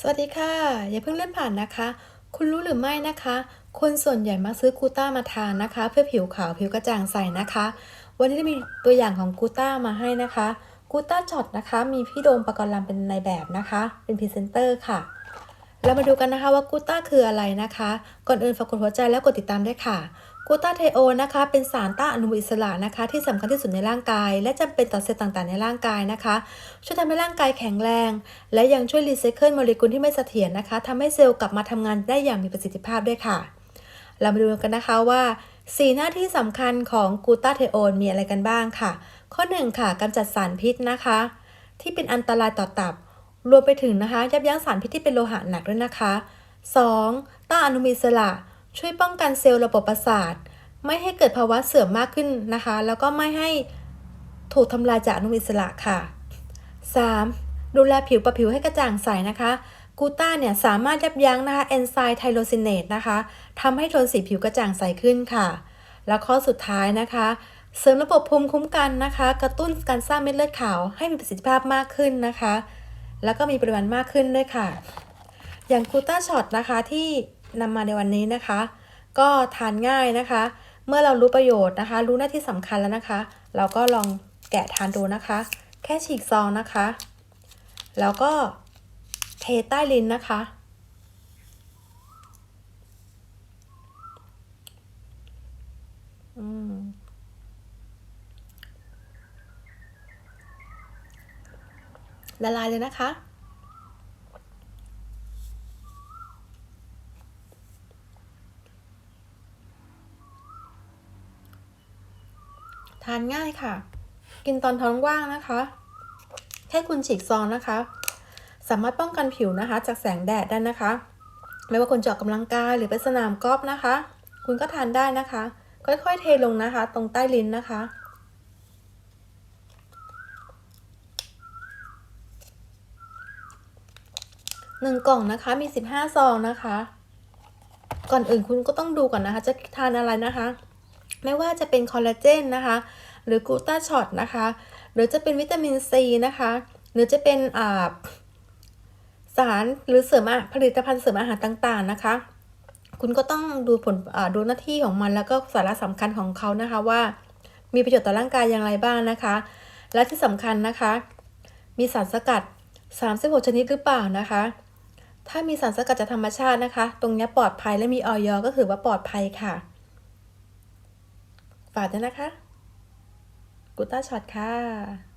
สวัสดีค่ะ อย่าเพิ่งเลื่อนผ่านนะคะ คุณรู้หรือไม่นะคะ คนส่วนใหญ่มักซื้อกูต้ามาทานนะคะ เพื่อผิวขาวผิวกระจ่างใสนะคะ วันนี้จะมีตัวอย่างของกูต้ามาให้นะคะกูต้าช็อตนะคะ มีพี่โดมปกรณ์ลำเป็นในายแบบนะคะ เป็นพรีเซนเตอร์ค่ะ เรามาดูกันนะคะว่ากูต้าคืออะไรนะคะ ก่อนอื่นฝากกดหัวใจแล้วกดติดตามด้วยค่ะกูต้าเทโอนะคะ เป็นสารต้านอนุมูลอิสระนะคะ ที่สำคัญที่สุดในร่างกาย และจำเป็นต่อเซลล์ต่างๆในร่างกายนะคะ ช่วยทำให้ร่างกายแข็งแรง และยังช่วยรีไซเคิลโมเลกุลที่ไม่เสถียรนะคะทำให้เซลล์กลับมาทำงานได้อย่างมีประสิทธิภาพด้วยค่ะ เรามาดูกันนะคะว่า4หน้าที่สำคัญของกูต้าเทโอนมีอะไรกันบ้างค่ะ ข้อ1ค่ะกำจัดสารพิษนะคะ ที่เป็นอันตรายต่อตับ รวมไปถึงนะคะ ยับยั้งสารพิษที่เป็นโลหะหนักด้วยนะคะ 2. ต้านอนุมูลอิสระ ช่วยป้องกันเซลล์ระบบประสาท ไม่ให้เกิดภาวะเสื่อมมากขึ้นนะคะ แล้วก็ไม่ให้ถูกทำลายจากอนุมูลอิสระค่ะ 3. ดูแลผิวประผิวให้กระจ่างใสนะคะกูต้าเนี่ยสามารถยับยั้งนะคะเอนไซม์ไทโรซินเนตนะคะทำให้โทนสีผิวกระจ่างใสขึ้นค่ะ แล้วข้อสุดท้ายนะคะ เสริมระบบภูมิคุ้มกันนะคะ กระตุ้นการสร้างเม็ดเลือดขาวให้มีประสิทธิภาพมากขึ้นนะคะ แล้วก็มีปริมาณมากขึ้นด้วยค่ะ อย่างกูต้าช็อตนะคะที่นำมาในวันนี้นะคะ ก็ทานง่ายนะคะ เมื่อเรารู้ประโยชน์นะคะ รู้หน้าที่สำคัญแล้วนะคะ เราก็ลองแกะทานดูนะคะ แค่ฉีกซองนะคะ แล้วก็เทใต้ลิ้นนะคะ อืม ละลายเลยนะคะ ทานง่ายค่ะ กินตอนท้องว่างนะคะ แค่คุณฉีกซองนะคะ สามารถป้องกันผิวนะคะ จากแสงแดดได้นะคะ ไม่ว่าคุณจะออกกำลังกายหรือไปสนามกอล์ฟนะคะ คุณก็ทานได้นะคะ ค่อยๆ เทลงนะคะ ตรงใต้ลิ้นนะคะ หนึ่งกล่องนะคะมีสิบห้าซองนะคะ ก่อนอื่นคุณก็ต้องดูก่อนนะคะ จะทานอะไรนะคะ ไม่ว่าจะเป็นคอลลาเจนนะคะ หรือกูต้าช็อตนะคะ หรือจะเป็นวิตามินซีนะคะ หรือจะเป็นอ่าสารหรือเสริมอาผลิตภัณฑ์เสริมอาหารต่างๆนะคะ คุณก็ต้องดูผลดูหน้าที่ของมันแล้วก็สาระสำคัญของเขานะคะว่า มีประโยชน์ต่อร่างกายอย่างไรบ้างนะคะ และที่สำคัญนะคะ มีสารสกัด 36 ชนิดหรือเปล่านะคะ ถ้ามีสารสกัดจากธรรมชาตินะคะ ตรงนี้ปลอดภัยและมีออยก็ถือว่าปลอดภัยค่ะ ฝากด้วยนะคะ กูต้าช็อตค่ะ